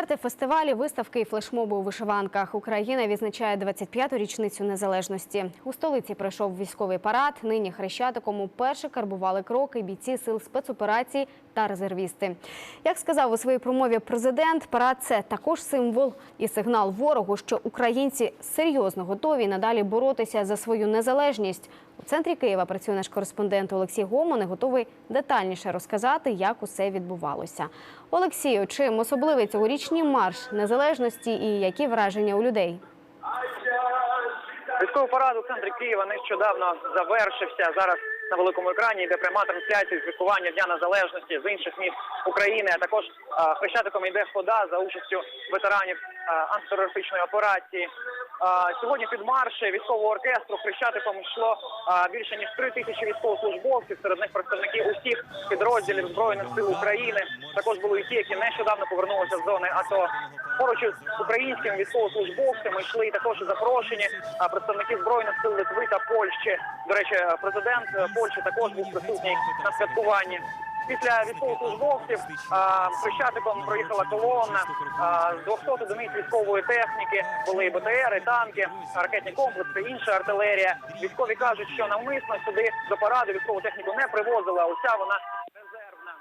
Концерти, фестивалі, виставки і флешмоби у вишиванках. Україна відзначає 25-ту річницю незалежності. У столиці пройшов військовий парад. Нині хрещатиком уперше карбували кроки бійці сил спецоперацій та резервісти. Як сказав у своїй промові президент, парад це також символ і сигнал ворогу, що українці серйозно готові надалі боротися за свою незалежність. У центрі Києва працює наш кореспондент Олексій Гомон і готовий детальніше розказати, як усе відбувалося. Олексію, чим особливий цьогорічний марш незалежності і які враження у людей? Військовий парад у центрі Києва нещодавно завершився. Зараз на великому екрані йде пряма трансляція святкування Дня Незалежності з інших міст України. А також хрещатиком йде хода за участю ветеранів антитерористичної операції. Сьогодні під марші військового оркестру хрещатиком йшло більше ніж три тисячі військовослужбовців. Серед них представники усіх підрозділів збройних сил України. Також були і ті, які нещодавно повернулися з зони АТО. Поруч із українськими військовослужбовцями йшли і також запрошені представники збройних сил Литви та Польщі. До речі, президент е, Польщі також був присутній на святкуванні. Після військовослужбовців хрещатиком проїхала колона з 200 одиниць військової техніки. Були і БТР, і танки, ракетні комплекси, інша артилерія. Військові кажуть, що навмисно сюди до параду військову техніку не привозили, а уся вона резервна.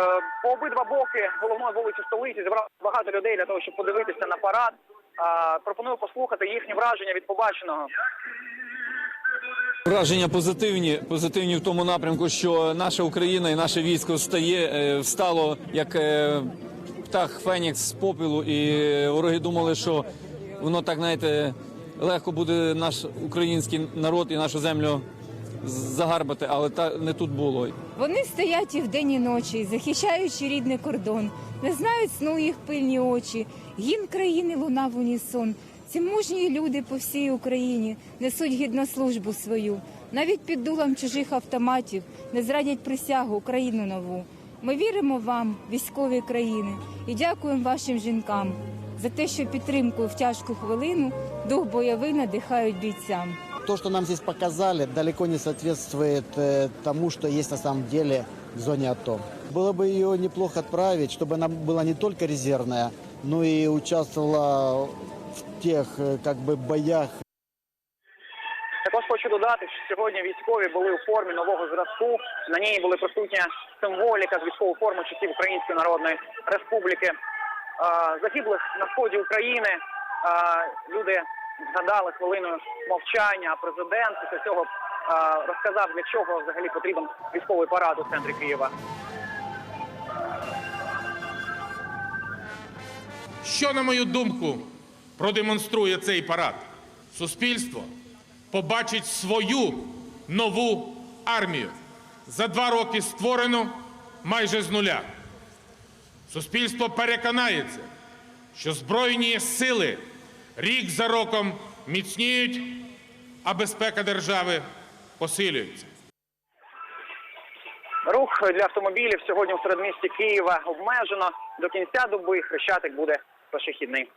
Е, По обидва боки головної вулиці столиці зібралося багато людей для того, щоб подивитися на парад. Пропоную послухати їхні враження від побаченого. Враження позитивні, позитивні в тому напрямку, що наша Україна і наше військо встає, е, встало як е, птах Фенікс з попілу, і вороги думали, що воно так знаєте, легко буде наш український народ і нашу землю загарбати, але та не тут було. Вони стоять і вдень і ночі, захищаючи рідний кордон, не знають сну їх пильні очі. Гімн країни луна в унісон. Ці мужні люди по всій Україні несуть гідну службу свою. Навіть під дулом чужих автоматів не зрадять присягу Україну нову. Ми віримо вам, військові країни, і дякуємо вашим жінкам за те, що підтримку в тяжку хвилину дух бойовий надихають бійцям. То, что нам здесь показали, далеко не соответствует э, тому, что есть на самом деле в зоне АТО. Было бы ее неплохо отправить, чтобы она была не только резервная, но и участвовала в тех э, как бы боях Також хочу додати, що сьогодні військові були у формі нового зразку. На ній були присутня символіка з військової форми часів Української Народної Республіки. Загиблих на сході України люди згадали хвилиною мовчання. А президент після цього розказав, для чого взагалі потрібен військовий парад у центрі Києва. Що, на мою думку, продемонструє цей парад? Суспільство побачить свою нову армію. За два роки створено майже з нуля. Суспільство переконається, що Збройні сили рік за роком міцніють, а безпека держави посилюється. Рух для автомобілів сьогодні у середмісті Києва обмежено. До кінця доби хрещатик буде пішохідний.